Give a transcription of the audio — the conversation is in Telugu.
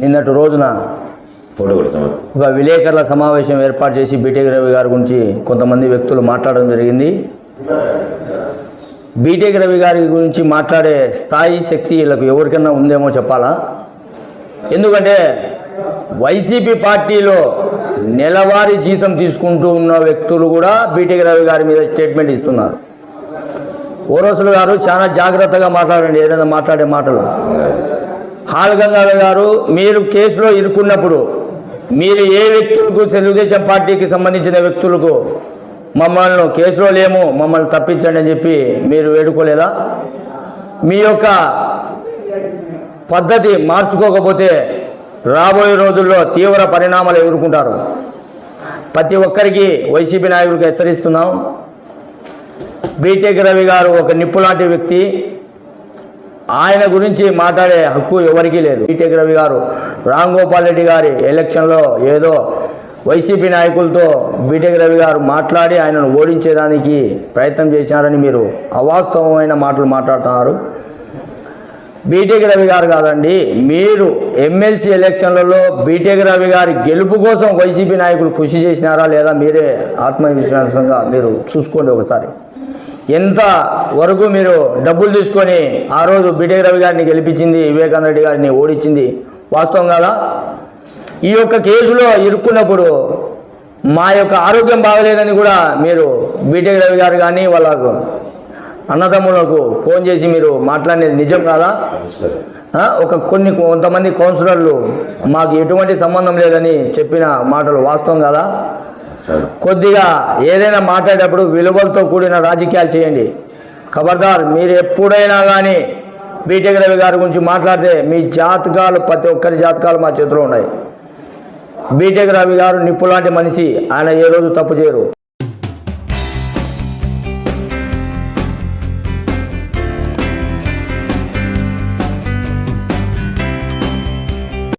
నిన్నటి రోజున ఒక విలేకరుల సమావేశం ఏర్పాటు చేసి బీటెక్ రవి గారి గురించి కొంతమంది వ్యక్తులు మాట్లాడడం జరిగింది. బీటెక్ రవి గారి గురించి మాట్లాడే స్థాయి శక్తి వీళ్ళకు ఎవరికైనా ఉందేమో చెప్పాలా? ఎందుకంటే వైసీపీ పార్టీలో నెలవారీ జీతం తీసుకుంటూ ఉన్న వ్యక్తులు కూడా బీటెక్ రవి గారి మీద స్టేట్మెంట్ ఇస్తున్నారు. ఓరోసులు గారు చాలా జాగ్రత్తగా మాట్లాడండి ఏదైనా మాట్లాడే మాటలు. హాల్ గంగాధర్ గారు మీరు కేసులో ఇరుక్కున్నప్పుడు మీరు ఏ వ్యక్తులకు తెలుగుదేశం పార్టీకి సంబంధించిన వ్యక్తులకు మమ్మల్ని కేసులో లేము మమ్మల్ని తప్పించండి అని చెప్పి మీరు వేడుకోలేదా? మీ యొక్క పద్ధతి మార్చుకోకపోతే రాబోయే రోజుల్లో తీవ్ర పరిణామాలు ఎదుర్కొంటారు. ప్రతి ఒక్కరికి వైసీపీ నాయకుడికి హెచ్చరిస్తున్నాం. బీటెక్ రవి గారు ఒక నిప్పు లాంటి వ్యక్తి. ఆయన గురించి మాట్లాడే హక్కు ఎవరికీ లేదు. బీటెక్ రవి గారు రామ్ గోపాల్ రెడ్డి గారి ఎలక్షన్లో ఏదో వైసీపీ నాయకులతో బీటెక్ రవి గారు మాట్లాడి ఆయనను ఓడించేదానికి ప్రయత్నం చేశారని మీరు అవాస్తవమైన మాటలు మాట్లాడుతున్నారు. బీటెక్ రవి గారు కాదండి మీరు ఎమ్మెల్సీ ఎలక్షన్లలో బీటెక్ రవి గారి గెలుపు కోసం వైసీపీ నాయకులు కృషి చేసినారా లేదా మీరే ఆత్మవిశ్వాసంగా మీరు చూసుకోండి ఒకసారి. ఎంత వరకు మీరు డబ్బులు తీసుకొని ఆ రోజు బీటెక్ రవి గారిని గెలిపించింది వివేకానంద రెడ్డి గారిని ఓడించింది వాస్తవం కదా? ఈ యొక్క కేసులో ఇరుక్కున్నప్పుడు మా యొక్క ఆరోగ్యం బాగలేదని కూడా మీరు బీటెక్ రవి గారు కానీ వాళ్ళకు అన్నదమ్ములకు ఫోన్ చేసి మీరు మాట్లాడేది నిజం కాదా? ఒక కొన్ని కొంతమంది కౌన్సిలర్లు మాకు ఎటువంటి సంబంధం లేదని చెప్పిన మాటలు వాస్తవం కదా? కొద్దిగా ఏదైనా మాట్లాడేటప్పుడు విలువలతో కూడిన రాజకీయాలు చేయండి. ఖబర్దార్ మీరు ఎప్పుడైనా కానీ బీటెక్ రవి గారి గురించి మాట్లాడితే మీ జాతకాలు ప్రతి ఒక్కరి జాతకాలు మా చేతిలో ఉన్నాయి. బీటెక్ రవి గారు నిప్పు లాంటి మనిషి. ఆయన ఏ రోజు తప్పు చేయరు.